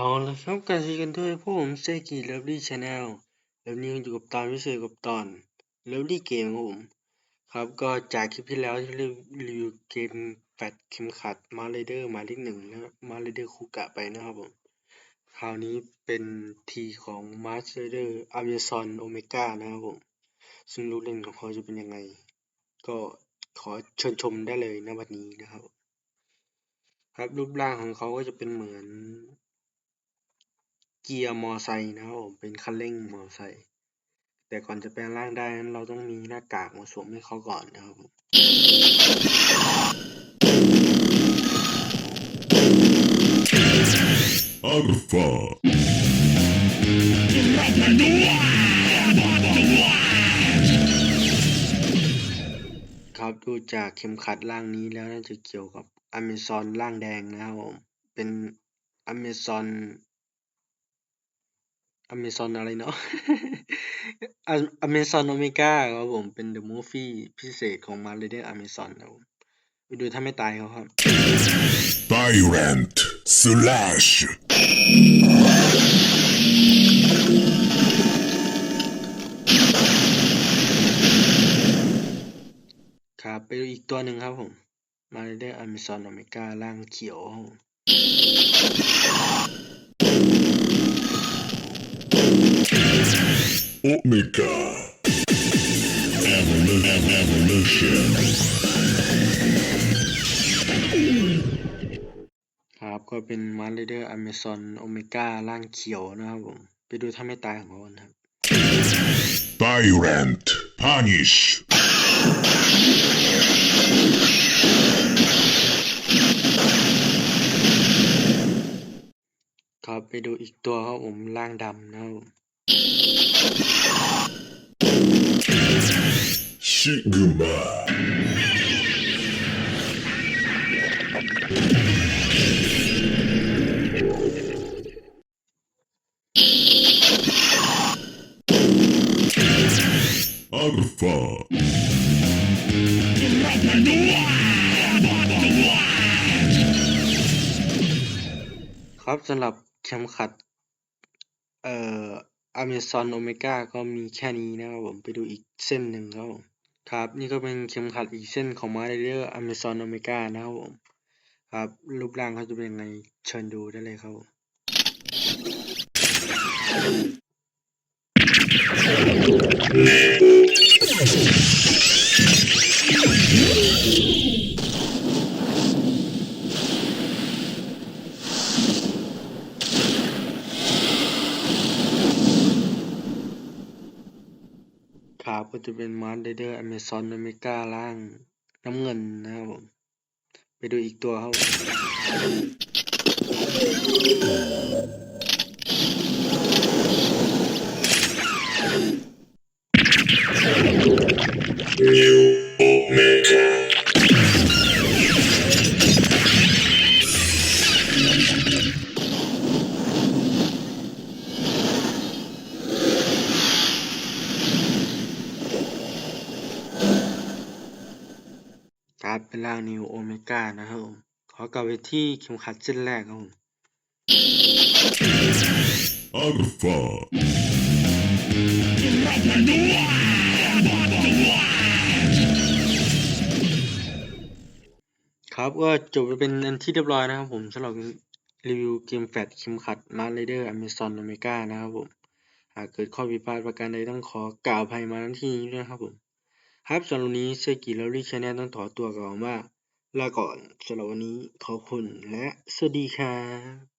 เอาละครับการซีกันด้วยพวกผมเซกิเลิฟลี่ชาแนลแล้วนี้อยู่กับตอนพิเศษกับตอนเลิฟลี่เกมผม ครับก็จากคลิปที่แล้วที่รีวิวเกมแฟดเข็มขัดมาเลเดอร์มาเลขหนึ่งและมาเลเดอร์คูกะไปนะครับผม คราวนี้เป็นทีของมาสเลเดอร์อเมซอนโอเมก้านะครับผม ซึ่งลูกเล่นของเขาจะเป็นยังไง ก็ขอเชิญชมได้เลยณวันนี้นะครับ ครับรูปร่างของเขาก็จะเป็นเหมือน เกียร์มอไซค์นะครับผม เป็นคันเร่งมอไซค์แต่ก่อนจะแปลงร่างได้นั้นเราต้องมีหน้ากากมาสวมให้เขาก่อนนะครับผม Alpha. ครับดูจากเข็มขัดร่างนี้แล้วน่าจะเกี่ยวกับอเมซอนร่างแดงนะครับผม เป็นอเมซอน อเมซอนอะไรเนาะอเมซอนโอเมก้าครับผมเป็นเดอะมูฟฟี่พิเศษของมาเลเดอร์อเมซอนครับผมไปดูถ้าไม่ตายเขาครับ Tyrant. Slash. ครับไปดูอีกตัวหนึ่งครับผมมาเลเดอร์อเมซอนโอเมก้าร่างเขียวครับ Omega. Evolu- ev- Evolution. ครับก็เป็นมาเลเดอร์อเมซอนโอเมก้าร่างเขียวนะครับผม ไปดูถ้าไม่ตายของเขากันครับ Tyrant. Punish. ครับไปดูอีกตัวครับผมร่างดำนะครับ ผม Sigma. Alpha. ครับสำหรับเข็มขัด เอ่อ อเมซอนโอเมก้าก็มีแค่นี้นะครับผม ไปดูอีกเส้นหนึ่งครับผมครับ นี่ก็เป็นเข็มขัดอีกเส้นของมาเลเดอร์อเมซอนโอเมก้านะครับผม ครับ รูปร่างเขาจะเป็นยังไงเชิญดูได้เลยครับผม รับก็จะเป็นมาร์เดอร์อเมซอนอเมก้าล่างน้ำเงินนะครับผม ไปดูอีกตัวครับผม ครับเป็นร่างนิวโอเมก้านะครับผมขอกลับไปที่เข็มขัดเส้นแรกครับผม Alpha. ครับก็จบไปเป็นอันที่เรียบร้อยนะครับผมสำหรับรีวิวเกมแฟลชเข็มขัดมาร์เดอร์อเมซอนโอเมก้านะครับผม หากเกิดข้อผิดพลาดประการใดต้องขอกล่าวอภัยมาณที่นี้ด้วยนะครับผม ครับสำหรับวันนี้เซกิแล้วรีชาแนลต้องขอตัวก่อนว่าลาก่อนสำหรับวันนี้ขอบคุณและสวัสดีครับ